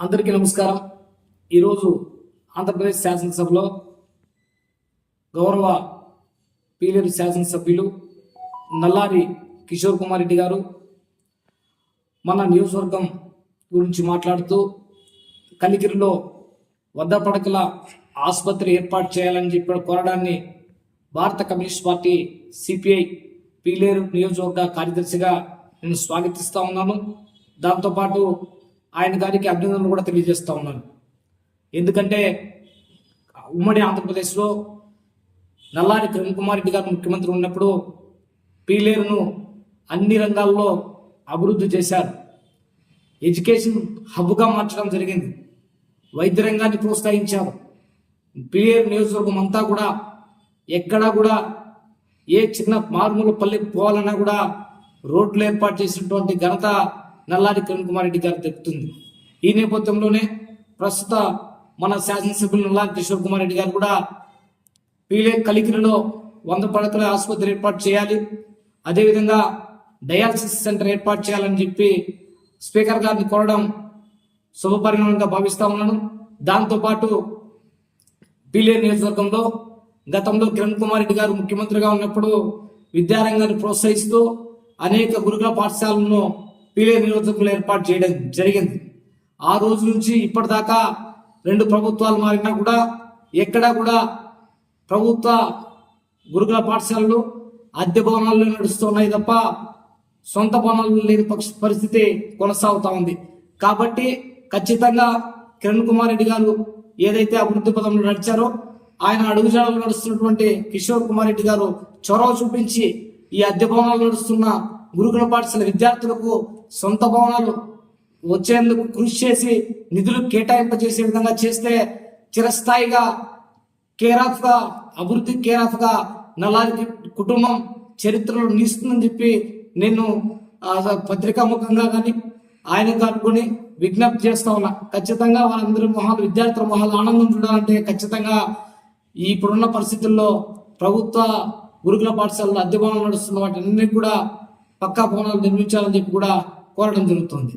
అందరికీ నమస్కారం. ఈరోజు ఆంధ్రప్రదేశ్ శాసనసభలో గౌరవ పీలేరు శాసనసభ్యులు నల్లారి కిషోర్ కుమార్ రెడ్డి గారు మన నియోజకవర్గం గురించి మాట్లాడుతూ కలికిరిలో వద్ద పడకల ఆసుపత్రి ఏర్పాటు చేయాలని చెప్పి కోరడాన్ని భారత కమ్యూనిస్ట్ పార్టీ సిపిఐ పీలేరు నియోజకవర్గ కార్యదర్శిగా నేను స్వాగతిస్తా ఉన్నాను. దాంతోపాటు ఆయన గారికి అభినందనలు కూడా తెలియజేస్తా ఉన్నాను. ఎందుకంటే ఉమ్మడి ఆంధ్రప్రదేశ్లో నల్లారి కిరణ్ కుమార్ రెడ్డి గారు ముఖ్యమంత్రి ఉన్నప్పుడు పీలేరును అన్ని రంగాల్లో అభివృద్ధి చేశారు. ఎడ్యుకేషన్ హబ్గా మార్చడం జరిగింది. వైద్య రంగాన్ని ప్రోత్సహించారు. పీలేరు నియోజకవర్గం అంతా కూడా ఎక్కడా కూడా ఏ చిన్న మారుమూల పల్లెకి పోవాలన్నా కూడా రోడ్లు ఏర్పాటు చేసినటువంటి ఘనత నల్లారి కిరణ్ కుమార్ రెడ్డి గారు దక్కుతుంది. ఈ నేపథ్యంలోనే ప్రస్తుత మన శాసనసభ్యులు నల్లారి కిషోర్ కుమార్ రెడ్డి గారు కూడా పీలే కలికిరిలో వంద పడకల ఆసుపత్రి ఏర్పాటు చేయాలి. అదేవిధంగా డయాలసిస్ సెంటర్ ఏర్పాటు చేయాలని చెప్పి స్పీకర్ గారిని కోరడం శుభపరిణామంగా భావిస్తా ఉన్నాను. దాంతోపాటు పీలే నియోజకవర్గంలో గతంలో కిరణ్ కుమార్ రెడ్డి గారు ముఖ్యమంత్రిగా ఉన్నప్పుడు విద్యారంగాన్ని ప్రోత్సహిస్తూ అనేక గురుకుల పాఠశాలను పీలే నియోజకవర్గంలో ఏర్పాటు చేయడం జరిగింది. ఆ రోజు నుంచి ఇప్పటిదాకా రెండు ప్రభుత్వాలు మారినా కూడా ఎక్కడా కూడా ప్రభుత్వ గురుకుల పాఠశాలలు అద్దె భవనాల్లో నడుస్తున్నాయి తప్ప సొంత భవనాలు లేని పక్ష- పరిస్థితి కొనసాగుతా ఉంది. కాబట్టి ఖచ్చితంగా కిరణ్ కుమార్ రెడ్డి గారు ఏదైతే అభివృద్ధి పదంలో నడిచారో ఆయన అడుగుజాడలు నడుస్తున్నటువంటి కిషోర్ కుమార్ రెడ్డి గారు చొరవ చూపించి ఈ అద్దె భవనాలు నడుస్తున్న గురుకుల పాఠశాల విద్యార్థులకు సొంత భవనాలు వచ్చేందుకు కృషి చేసి నిధులు కేటాయింపజేసే విధంగా చేస్తే చిరస్థాయిగా కేరాఫ్గా అభివృద్ధి కేరాఫ్గా నల్లారి కుటుంబం చరిత్రలో నిలుస్తుందని చెప్పి నేను ఆ, పత్రికా ముఖంగా కానీ ఆయన కనుక్కొని విజ్ఞప్తి చేస్తా ఉన్నా. ఖచ్చితంగా వాళ్ళందరి మొహాలు విద్యార్థుల మొహాలు ఆనందం చూడాలంటే ఖచ్చితంగా ఇప్పుడున్న పరిస్థితుల్లో ప్రభుత్వ గురుకుల పాఠశాలలో అద్దె భవనం నడుస్తున్న వాటి కూడా పక్కా భవనాలు నిర్మించాలని చెప్పి కూడా కోరడం జరుగుతుంది.